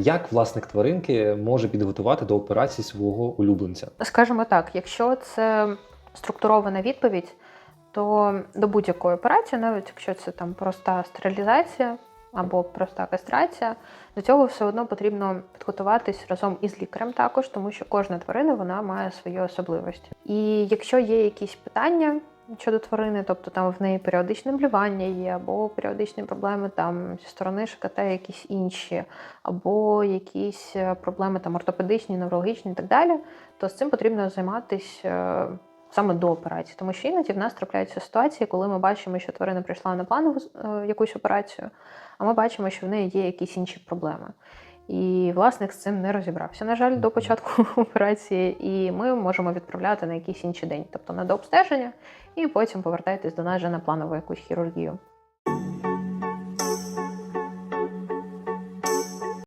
Як власник тваринки може підготувати до операції свого улюбленця? Скажімо так, якщо це структурована відповідь, то до будь-якої операції, навіть якщо це там проста стерилізація або проста кастрація, до цього все одно потрібно підготуватись разом із лікарем також, тому що кожна тварина вона має свої особливості. І якщо є якісь питання щодо тварини, тобто там в неї періодичне блювання є, або періодичні проблеми там зі сторони ШКТ якісь інші, або якісь е, проблеми там ортопедичні, неврологічні і так далі, то з цим потрібно займатися саме до операції, тому що іноді в нас трапляються ситуації, коли ми бачимо, що тварина прийшла на планову е, якусь операцію, а ми бачимо, що в неї є якісь інші проблеми. І власник з цим не розібрався, на жаль, до початку операції, і ми можемо відправляти на якийсь інший день, тобто на дообстеження, і потім повертайтесь до нас вже на планову якусь хірургію.